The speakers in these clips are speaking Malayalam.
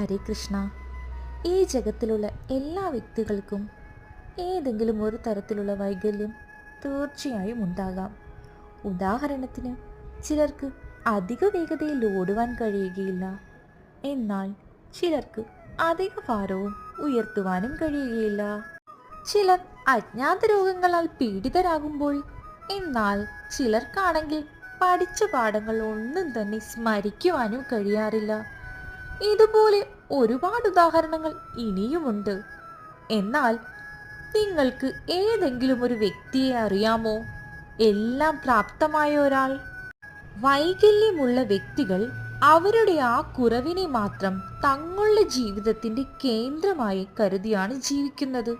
ഹരേ കൃഷ്ണ. ഈ ജഗത്തിലുള്ള എല്ലാ വ്യക്തികൾക്കും ഏതെങ്കിലും ഒരു തരത്തിലുള്ള വൈകല്യം തീർച്ചയായും ഉണ്ടാകാം. ഉദാഹരണത്തിന് ചിലർക്ക് അധിക വേഗതയിൽ ഓടുവാൻ കഴിയുകയില്ല. എന്നാൽ ചിലർക്ക് അധിക ഭാരവും ഉയർത്തുവാനും കഴിയുകയില്ല. ചിലർ അജ്ഞാത രോഗങ്ങളാൽ പീഡിതരാകുമ്പോൾ എന്നാൽ ചിലർക്കാണെങ്കിൽ പഠിച്ച പാഠങ്ങൾ ഒന്നും തന്നെ സ്മരിക്കുവാനും കഴിയാറില്ല. ഇതുപോലെ ഒരുപാട് ഉദാഹരണങ്ങൾ ഇനിയുമുണ്ട്. എന്നാൽ നിങ്ങൾക്ക് ഏതെങ്കിലും ഒരു വ്യക്തിയെ അറിയാമോ? എല്ലാം പ്രാപ്തമായ ഒരാൾ. വൈകല്യമുള്ള വ്യക്തികൾ അവരുടെ ആ കുറവിനെ മാത്രം തങ്ങളുടെ ജീവിതത്തിന്റെ കേന്ദ്രമായി കരുതിയാണ് ജീവിക്കുന്നത്.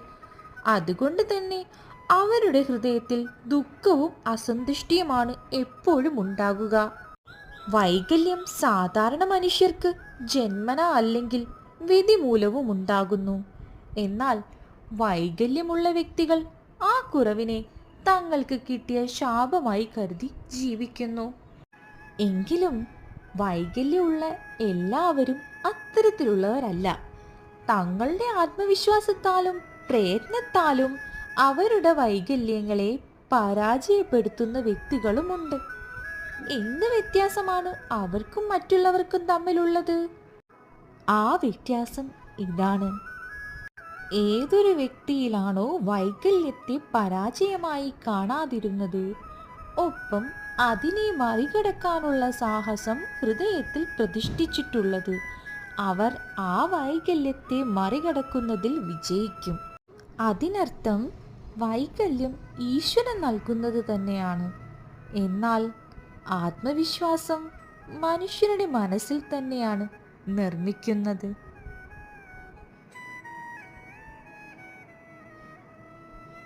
അതുകൊണ്ട് തന്നെ അവരുടെ ഹൃദയത്തിൽ ദുഃഖവും അസന്തുഷ്ടിയുമാണ് എപ്പോഴും ഉണ്ടാകുക. വൈകല്യം സാധാരണ മനുഷ്യർക്ക് ജന്മന അല്ലെങ്കിൽ വിധി മൂലവും ഉണ്ടാകുന്നു എന്നാൽ വൈകല്യമുള്ള വ്യക്തികൾ ആ കുറവിനെ തങ്ങൾക്ക് കിട്ടിയ ശാപമായി കരുതി ജീവിക്കുന്നു. എങ്കിലും വൈകല്യമുള്ള എല്ലാവരും അത്തരത്തിലുള്ളവരല്ല. തങ്ങളുടെ ആത്മവിശ്വാസത്താലും പ്രയത്നത്താലും അവരുടെ വൈകല്യങ്ങളെ പരാജയപ്പെടുത്തുന്ന വ്യക്തികളുമുണ്ട്. എന്ത് വ്യത്യാസമാണ് അവർക്കും മറ്റുള്ളവർക്കും തമ്മിലുള്ളത്? ആ വ്യത്യാസം ഇതാണ്. ഏതൊരു വ്യക്തിയിലാണോ വൈകല്യത്തെ പരാജയമായി കാണാതിരുന്നത് ഒപ്പം അതിനെ മറികടക്കാനുള്ള സാഹസം ഹൃദയത്തിൽ പ്രതിഷ്ഠിച്ചിട്ടുള്ളത് അവർ ആ വൈകല്യത്തെ മറികടക്കുന്നതിൽ വിജയിക്കും. അതിനർത്ഥം വൈകല്യം ഈശ്വരൻ നൽകുന്നത് തന്നെയാണ്. എന്നാൽ ആത്മവിശ്വാസം മനുഷ്യരുടെ മനസ്സിൽ തന്നെയാണ് നിർമ്മിക്കുന്നത്.